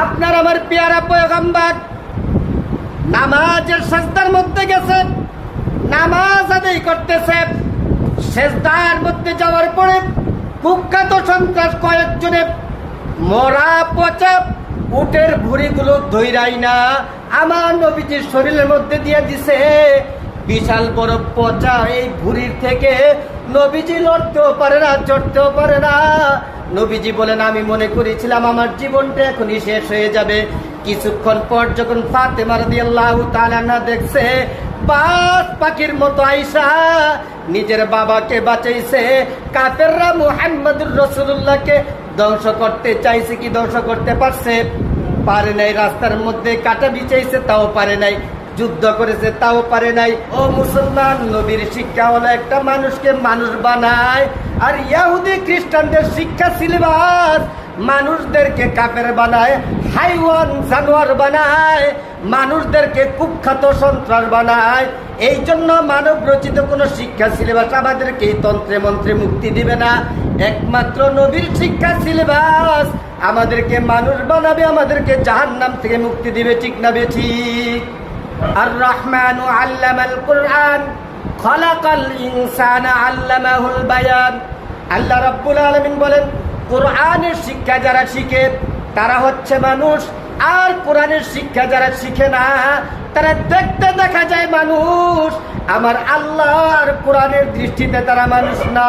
আপনার আমার পেয়ারা পয়গাম্বার, নামাজের সাজদার মধ্যে গেছে, নামাজ আদায় করতেছে। সেজদার মধ্যে যাওয়ার পরে কুখ্যাত সন্ত্রাস কয়েকজনে মরা পচা উটের ভুড়িগুলো ধৈরাই না, আমার নবীজির শরীরের মধ্যে দিয়ে দিছে। বিশাল বড় পচা এই ভুড়ির থেকে নবীজি লড়তেও পারে না, চড়তেও পারে না। নবীজি বলেন, আমি মনে করেছিলাম আমার জীবনটা এখনই শেষ হয়ে যাবে। কিছুক্ষণ পর যখন ফাতেমা রাদিয়াল্লাহু তাআলা না দেখছে, বাস পাখির মতো আইসা নিজের বাবাকে বাঁচাইছে। কাফেররা মুহাম্মদুর রাসূলুল্লাহকে ধ্বংস করতে চাইছে কি ধ্বংস করতে পারছে? পারে নাই, রাস্তার মধ্যে কাটা বিছাইছে, তাও পারে নাই। যুদ্ধ করেছে, তাও পারে নাই। ও মুসলমান, নবীর শিক্ষা হলো একটা মানুষকে মানুষ বানায়। আর ইয়াহুদি খ্রিস্টানদের শিক্ষা সিলেবাস, মানুষদেরকে কাপের বানায়, হাইওয়ান জানোয়ার বানায়, মানুষদেরকে কুখ্যাত সন্ত্রাস বানায়। এই জন্য মানব রচিত কোনো শিক্ষা সিলেবাস আমাদেরকে এই তন্ত্রে মন্ত্রে মুক্তি দিবে না। একমাত্র নবীর শিক্ষা সিলেবাস আমাদেরকে মানুষ বানাবে, আমাদেরকে জাহান্নাম থেকে মুক্তি দিবে, ঠিক না বে ঠিক? আর রহমান আল্লামাল কোরআন, খলাকাল ইনসান আল্লামাহুল বায়ান। আল্লাহ রাব্বুল আলামিন বলেন, কোরআনের শিক্ষা যারা শিখে, তারা হচ্ছে মানুষ। আর কোরআনের শিক্ষা যারা শিখে না, তারা দেখতে দেখা যায় মানুষ। আমার আল্লাহর কোরআনের দৃষ্টিতে তারা মানুষ না।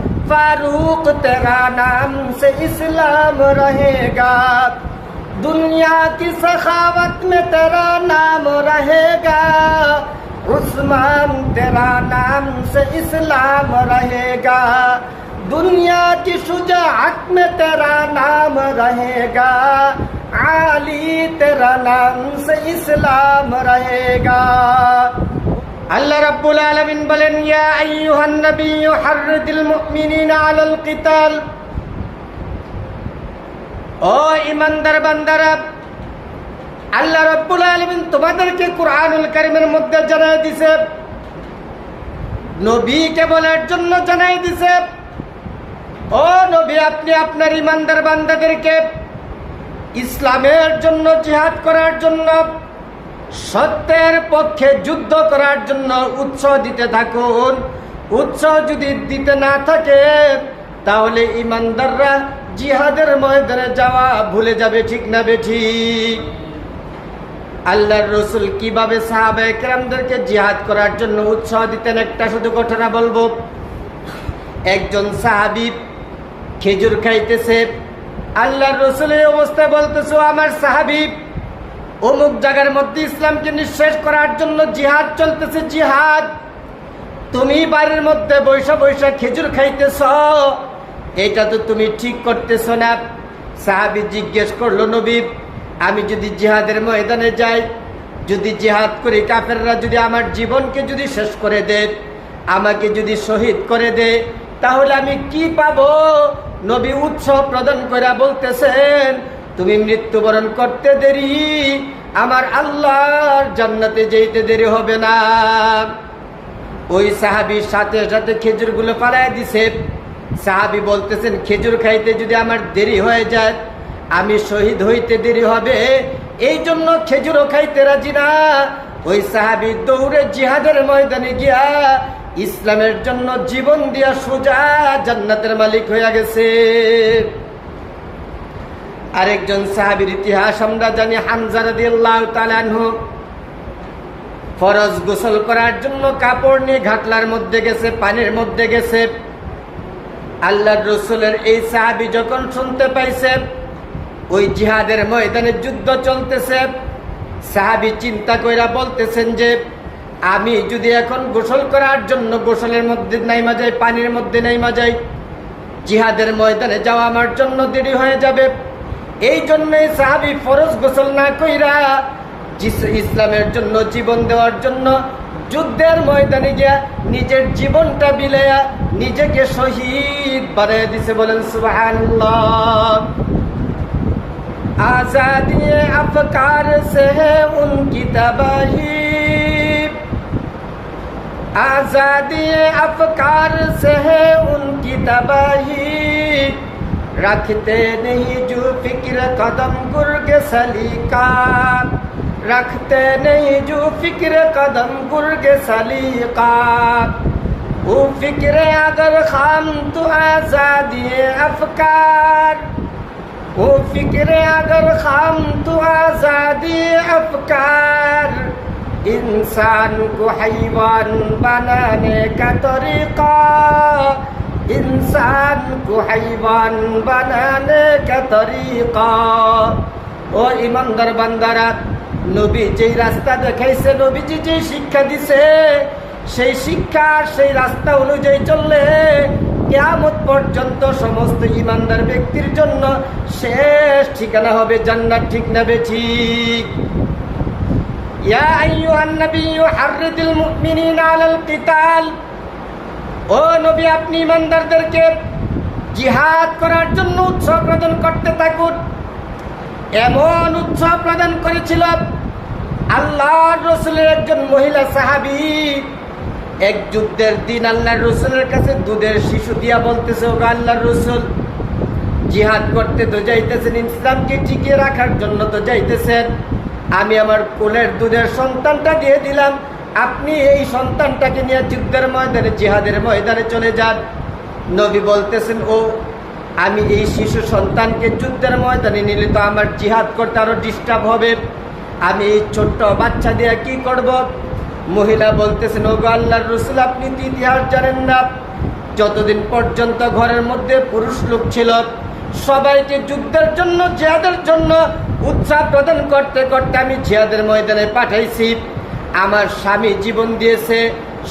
فاروق، تیرا نام سے اسلام رہے گا۔ دنیا کی سخاوت میں تیرا نام رہے گا۔ عثمان، تیرا نام سے اسلام رہے گا۔ دنیا کی شجاعت میں تیرا نام رہے گا۔ عالی، تیرا نام سے اسلام رہے گا۔ আল্লাহ রাব্বুল আলামিন বলেন, ইয়া আইয়ুহান নাবিয়্যু হাররিদিল মুমিনিনা আলাল কিতাল। ও ইমানদার বান্দারা, আল্লাহ রাব্বুল আলামিন তোমাদেরকে কুরআনুল কারীমের মধ্যে জানাই দিছে। নবীকে বলার জন্য জানাই দিছে। ও নবী, আপনি আপনার ইমানদার বান্দাদেরকে ইসলামের জন্য জিহাদ করার জন্য সত্যের পক্ষে যুদ্ধ করার জন্য উৎসাহ দিতে থাকুন। উৎসাহ যদি দিতে না থাকে, তাহলে ইমানদাররা জিহাদের ময়দানে যাওয়া ভুলে যাবে, ঠিক না বে ঠিক? আল্লাহর রসুল কীভাবে সাহাবা জিহাদ করার জন্য উৎসাহ দিতেন, একটা শুধু ঘটনা বলব। একজন সাহাবি খেজুর খাইতেছে। আল্লাহর রসুল এই অবস্থায় বলতেছে, "ও আমার সাহাবি অমুক জায়গার মধ্যে ইসলামকে নিঃশেষ করার জন্য জিহাদ চলতেছে, জিহাদ। তুমি বাড়ির মধ্যে বৈশা বৈশা খেজুর খাইতেছ। এটা তো তুমি ঠিক করতেছ না। সাহাবি জিজ্ঞেস করল, নবী, আমি যদি জিহাদের ময়দানে যাই, যদি জিহাদ করি, কাফেররা যদি আমার জীবনকে যদি শেষ করে দে, আমাকে যদি শহীদ করে দে, তাহলে আমি কি পাবো? নবী উৎসব প্রদান করে বলতেছেন তুমি মৃত্যুবরণ করতে দেরি, আমার আল্লাহর জান্নাতে যেতে দেরি হবে না। ওই সাহাবির সাথে সাথে খেজুরগুলো পালায় দিছে। সাহাবি বলতেছেন, খেজুর খাইতে যদি আমার দেরি হয়ে যায়, আমি শহীদ হইতে দেরি হবে। এই জন্য খেজুরও খাইতে রাজি না। ওই সাহাবি দৌড়ে জিহাদের ময়দানে গিয়া ইসলামের জন্য জীবন দিয়া সোজা জান্নাতের মালিক হইয়া গেছে। আরেকজন সাহাবির ইতিহাস আমরা জানি হামজারা দিল্লাহ তালানহু ফরজ গোসল করার জন্য কাপড় নিয়ে ঘাটলার মধ্যে গেছে, পানির মধ্যে গেছে। আল্লাহ রসুলের এই সাহাবি যখন শুনতে পাইছে, ওই জিহাদের ময়দানে যুদ্ধ চলতেছে। সাহাবি চিন্তা কইরা বলতেছেন যে, আমি যদি এখন গোসল করার জন্য গোসলের মধ্যে নাইমা যাই, পানির মধ্যে নাইমা যাই, জিহাদের ময়দানে যাওয়া আমার জন্য দেরি হয়ে যাবে। এই জন্যই সাহাবি ফরজ গোসল না কইরা ইসলামের জন্য জীবন দেওয়ার জন্য যুদ্ধের ময়দানে গিয়া নিজের জীবনটা বিলাইয়া নিজেকে শহীদ বাড়াইয়া দিছে বলেন সুবাহ آزادی আফকার সে ہے ان کی تباہی آزادی افکار سے ہے ان रखते नहीं जो फिक्र कदम गुर्ग सलीका रखते नहीं जो फिक्र कदम गुर्ग सलीका वो फिक्र अगर खाम तो आजादी अफकार वो फिक्र अगर खाम तो आजादी अफकार इंसान को हैवान बनाने का तरीका इंसान को हैवान बनाने का तरीका ও ইমানদার বান্দারা নবী যেই রাস্তা দেখাইছে নবীজি যে শিক্ষা দিছে সেই শিক্ষা আর সেই রাস্তা অনুযায়ী চললে কেয়ামত পর্যন্ত সমস্ত ইমানদার ব্যক্তির জন্য শেষ ঠিকানা হবে জান্নাত ঠিক না বে ঠিক ইয়া আইয়ুহান নাবিয়্যু হাররিদিল মুমিনিনা আলাল কিতাল ও নবী, আপনি ইমানদারদেরকে জিহাদ করার জন্য উৎসাহ প্রদান করতে থাকুন। এমন উৎসাহ প্রদান করেছিল আল্লাহর রসুলের একজন মহিলা সাহাবী। এক যুদ্ধের দিন আল্লাহর রসুলের কাছে দুধের শিশু দিয়া বলতেছে, ওগো আল্লাহর রসুল, জিহাদ করতে তো যাইতেছেন ইসলামকে টিকিয়ে রাখার জন্য তো যাইতেছেন। আমি আমার কোলের দুধের সন্তানটা দিয়ে দিলাম আপনি এই সন্তানটাকে নিয়ে যুদ্ধের ময়দানে, জিহাদের ময়দানে চলে যান। নবী বলতেছেন, ও, আমি এই শিশু সন্তানকে যুদ্ধের ময়দানে নিলে তো আমার জিহাদ করতে আরও ডিস্টার্ব হবে। আমি এই ছোট্ট বাচ্চা দিয়ে কি করব? মহিলা বলতেছেন ও আল্লাহর রসুল, আপনি তো ইতিহাস জানেন না। যতদিন পর্যন্ত ঘরের মধ্যে পুরুষ লোক ছিল, সবাইকে যুদ্ধের জন্য, জিহাদের জন্য উৎসাহ প্রদান করতে করতে আমি জিহাদের ময়দানে পাঠাইছি। আমার স্বামী জীবন দিয়েছে,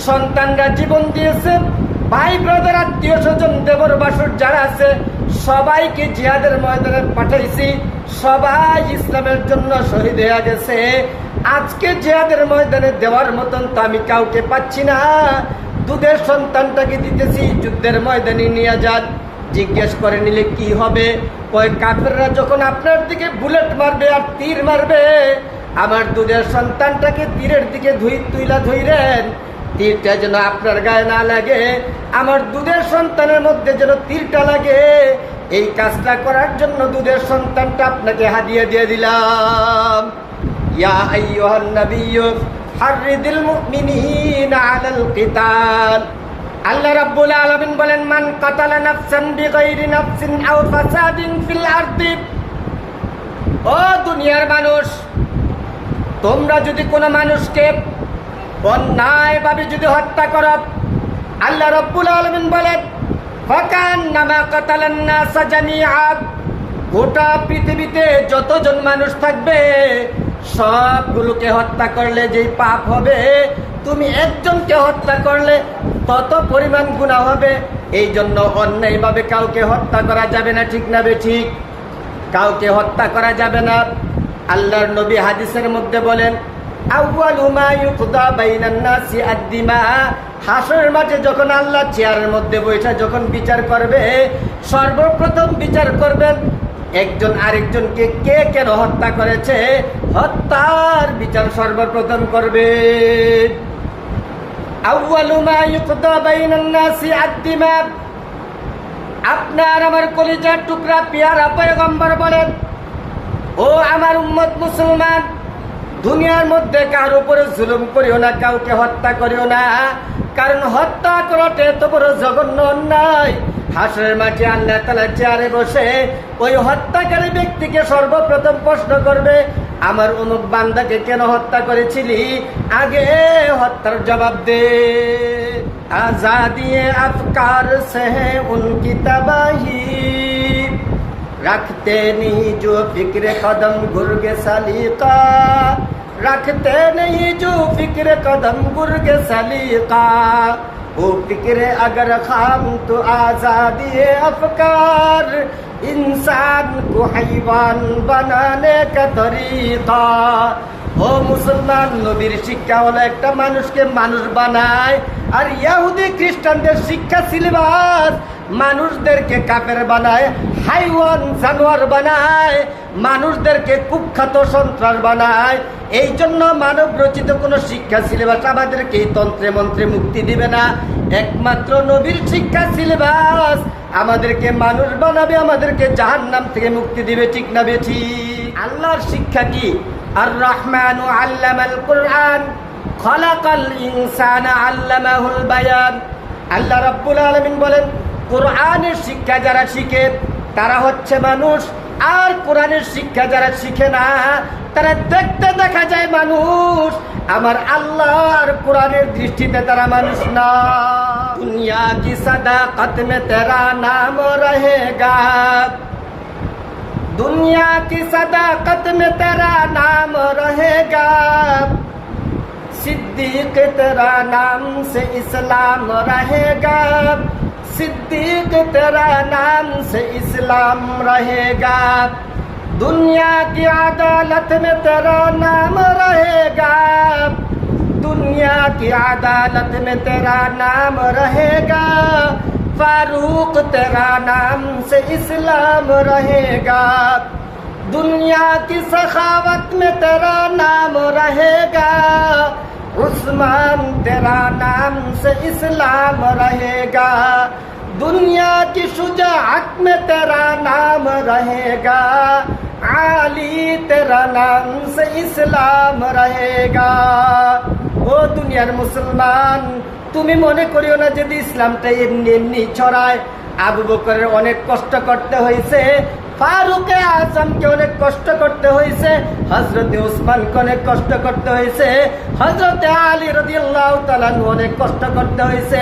সন্তানরা জীবন দিয়েছে, ভাই ব্রাদার আত্মীয় স্বজন, দেবর, বাসুর যারা আছে, সবাইকে জিহাদের ময়দানে পাঠাইছি। সবাই ইসলামের জন্য শহীদ হয়ে গেছে। আজকে জিহাদের ময়দানে দেওয়ার মতন তো আমি কাউকে পাচ্ছি না। দুধের সন্তানটাকে দিতেছি, যুদ্ধের ময়দানে নিয়ে যান। জিজ্ঞেস করে নিলে কি হবে? ওই কাফেররা যখন আপনার দিকে বুলেট মারবে আর তীর মারবে আমার দুধের সন্তানটাকে তীরের দিকে ধুই, তুইলা ধুইরেন। তীরটা যেন আপনার গায়ে না লাগে, আমার দুধের সন্তানের মধ্যে যেন তীরটা লাগে। এই কাজটা করার জন্য দুধের সন্তানটা আপনাকে হাদিয়ে দিয়ে দিলাম। ইয়া বলেন, মান ও দুনিয়ার মানুষ তোমরা যদি কোনো মানুষকে অন্যায়ভাবে যদি হত্যা কর, আল্লাহ রব্বুল আলমিন বলেন ফকান নামা কাতালান নাসা জামিআ। গোটা পৃথিবীতে যতজন মানুষ থাকবে, সবগুলোকে হত্যা করলে যেই পাপ হবে, তুমি একজনকে হত্যা করলে তত পরিমাণ গুণা হবে। এই জন্য অন্যায়ভাবে কাউকে হত্যা করা যাবে না, ঠিক না বে ঠিক? কাউকে হত্যা করা যাবে না। আল্লাহর নবী হাদিসের মধ্যে বলেন হাসরের মাঠে যখন আল্লাহ চেয়ারের মধ্যে বসে যখন বিচার করবে, সর্বপ্রথম বিচার করবেন, একজন আরেকজনকে কে কেন হত্যা করেছে? হত্যার বিচার সর্বপ্রথম করবে। আপনার আমার কলিজার টুকরা পিয়ারা পয়গম্বর বলেন ও আমার উম্মত মুসলমান, দুনিয়ার মধ্যে কার উপরে জুলুম করিও না, কাউকে হত্যা করিও না। কারণ হত্যা করাতে এত বড় জঘন্য অন্যায়। হাসরের মাঠে আল্লাহ তালা চেয়ারে বসে ওই হত্যাকারী ব্যক্তিকে সর্বপ্রথম প্রশ্ন করবে, আমার অনুপ বান্দাকে কেন হত্যা করেছিলি? আগে হত্যার জবাব দে। আজাদিয়ে আফকার সে উনকি তবাহি রাখতে নেই জো ফিক্রে কদম গুরগে সালিকা। রাখতে নেই জো ফিক্রে কদম গুরগে সালিকা। ও ফিক্রে আগর খাম তো আজাদি আফকার। ইনসান কো হাইওয়ান বানানে কা তরিকা। ও মুসলমান নবীর শিক্ষা হলো একটা মানুষকে মানুষ বানায়। আর ইয়াহুদি খ্রিস্টানদের শিক্ষা সিলেবাস মানুষদেরকে কাপের বানায়, হাইওয়ান জানোয়ার বানায়, মানুষদেরকে কুখ্যাত সন্ত্রাস বানায়। এই জন্য মানব রচিত কোনো শিক্ষা সিলেবাস আমাদেরকে এই তন্ত্রে মন্ত্রে মুক্তি দিবে না। একমাত্র নবীর শিক্ষা সিলেবাস আমাদেরকে মানুষ বানাবে, আমাদেরকে জাহান নাম থেকে মুক্তি দিবে, ঠিক না বেছি আল্লাহর শিক্ষা কি? আর রহমান ও আল্লামাল কোরআন, খলাকাল ইনসান আল্লামাহুল বায়ান। আল্লাহ রাব্বুল আলামিন বলেন কোরআনের শিক্ষা যারা শিখে, তারা হচ্ছে মানুষ। আর কোরআনের শিক্ষা যারা শিখে না, তারা দেখতে দেখা যায় মানুষ। আমার আল্লাহর কোরআনের দৃষ্টিতে তারা মানুষ না। দুনিয়া কি সাদা মে তেরা নাম রহেগা? দুনিয়া কি সাদা মে তেরা নাম রহেগা? সিদ্দিক তেরা নাম সে ইসলাম রহেগা। صدیق تیرا نام سے اسلام رہے گا۔ دنیا کی عدالت میں تیرا نام رہے گا۔ دنیا کی عدالت میں تیرا نام رہے گا۔ فاروق تیرا نام سے اسلام رہے گا۔ دنیا کی سخاوت میں تیرا نام رہے گا۔ عثمان تیرا نام سے اسلام رہے گا۔ दुनिया की शुजाअत में तेरा नाम रहेगा आली तेरा नाम से इस्लाम रहेगा ও দুনিয়ার মুসলমান তুমি মনে করিও না যদি ইসলামটা এমনি এমনি ছড়ায় আবু বকরের অনেক কষ্ট করতে হয়েছে ফারুকে আজমকে অনেক কষ্ট করতে হয়েছে হজরতে উসমানকে অনেক কষ্ট করতে হয়েছে হজরতে আলী রদি আল্লাহ তালানু অনেক কষ্ট করতে হয়েছে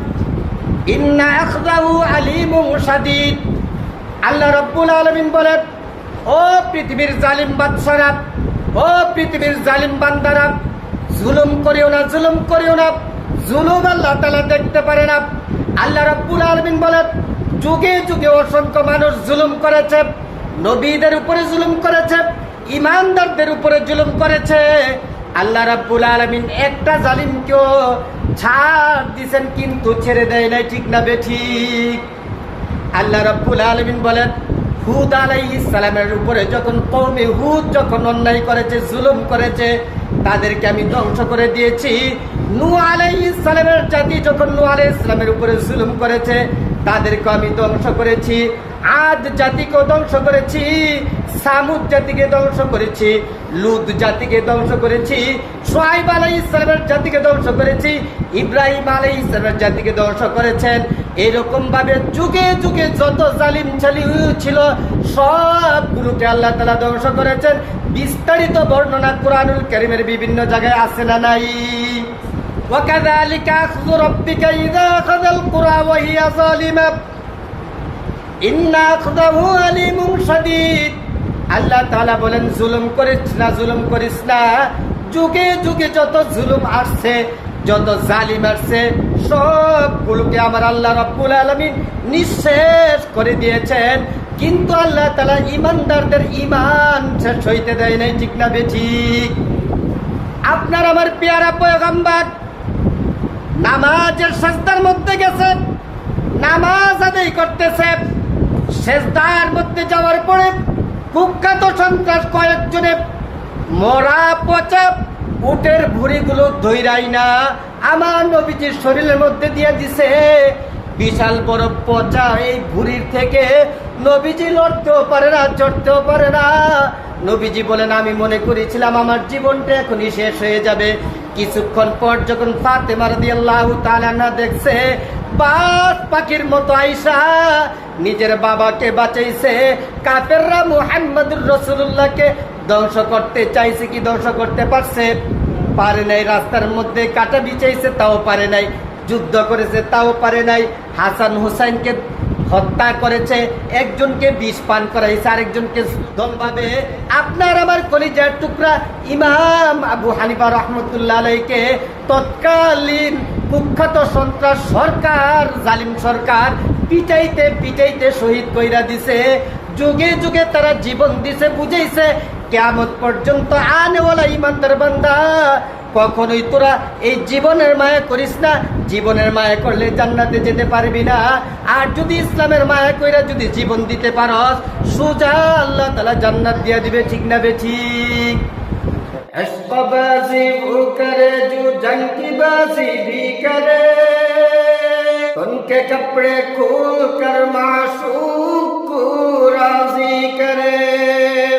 ইন্না আখদাহু আলিম সাদিদ আল্লাহ রব্বুল আলমিন বলেন, ও পৃথিবীর জালিম বাদশারা, ও পৃথিবীর জালিম বান্দারা, জুলুম করিও না, জুলুম করিও না, জুলুম আল্লাহ তালা দেখতে পারে না। আল্লাহ রব্বুল আলমিন বলেন, যুগে যুগে অসংখ্য মানুষ জুলুম করেছে, নবীদের উপরে জুলুম করেছে, ইমানদারদের উপরে জুলুম করেছে। আল্লাহ রাব্বুল আলমিন একটা জালিমকেও ছাড় দিছেন কিন্তু ছেড়ে দেয় নাই, ঠিক না বেঠিক আল্লাহ রাব্বুল আলমিন বলেন, হুদ আলাই ইসলামের উপরে যখন কৌমে হুদ যখন অন্যায় করেছে, জুলুম করেছে, তাদেরকে আমি ধ্বংস করে দিয়েছি। নু আলাই ইসলামের জাতি যখন নু আলাই ইসলামের উপরে জুলুম করেছে, তাদেরকে আমি ধ্বংস করেছি। আদ জাতিকেও ধ্বংস করেছি সামুদ জাতিকে ধ্বংস করেছি লুদ জাতিকে ধ্বংস করেছি সোহাইব আলাই ইসলামের জাতিকে ধ্বংস করেছি ইব্রাহিম আলাই ইসলামের জাতিকে ধ্বংস করেছেন এরকম ভাবে যুগে যুগে যত জালিম চালি ছিল সবগুলোকে আল্লাহ তালা ধ্বংস করেছেন বিস্তারিত বর্ণনা কোরআনুল করিমের বিভিন্ন জায়গায় আছে না নাই وكذلك أخذ ربك إذا أخذ القرى وهي ظالمة আল্লাহ তালা বলেন, জুলুম করিস না, জুলুম করিস না। যুগে যুগে যত জুলুম আসছে, যত জালিম আসছে, সবগুলোকে আমার আল্লাহ রব্বুল আলমিন নিঃশেষ করে দিয়েছেন। কিন্তু আল্লাহ তালা ইমানদারদের ইমান শেষ হইতে দেয় নাই, ঠিক না বেঠিক আপনার আমার পেয়ারা পয়গাম্বার, নামাজের সেজদার মধ্যে গেছে, নামাজ আদায় করতেছে। সেজদার মধ্যে যাওয়ার পরে কুখ্যাত সন্ত্রাস কয়েকজনে মরা পচা উটের ভুড়িগুলো ধৈরাই না। আমার নবীজির শরীরের মধ্যে দিয়ে দিছে বিশাল বড় পচা এই ভুড়ির থেকে নবীজি লড়তেও পারে না, চড়তেও পারে না। নবীজি বলেন, আমি মনে করেছিলাম আমার জীবনটা এখনই শেষ হয়ে যাবে। কিছুক্ষণ পর যখন ফাতেমা রাদিয়াল্লাহু তাআলা না দেখছে, বাস পাখির মতো আইসা নিজের বাবাকে বাঁচাইছে। কাফেররা মুহাম্মদুর রসুল্লাহকে ধ্বংস করতে চাইছে কি ধ্বংস করতে পারছে? পারে নাই, রাস্তার মধ্যে কাটা বিছাইছে, তাও পারে নাই। যুদ্ধ করেছে, তাও পারে নাই। হাসান হুসাইনকে হত্যা করেছে, একজনকে বিষ পান করাইছে, আরেকজনকে দলভাবে আপনার আমার কলিজার টুকরা ইমাম আবু হানিফা রহমতুল্লাহ আলাইকে তৎকালীন কুখ্যাত সন্ত্রাস সরকার, জালিম সরকার পিটাইতে পিটাইতে শহীদ কইরা দিছে। যুগে যুগে তারা জীবন দিছে, বুঝাইছে কেমন পর্যন্ত আনেওয়ালা ইমানদার বান্দা। কখনোই তোরা এই জীবনের মায়া করিস না, জীবনের মায়া করলে জান্নাতে যেতে পারবি না। আর যদি ইসলামের মায়া কইরা যদি জীবন দিতে পারস, সোজা আল্লাহ তালা জান্নাত দিয়া দিবে, ঠিক না বে ঠিক? عشق بازی وہ کرے جو جنگ کی بازی بھی کرے ان کے کپڑے کھول کر معشوق کو راضی کرے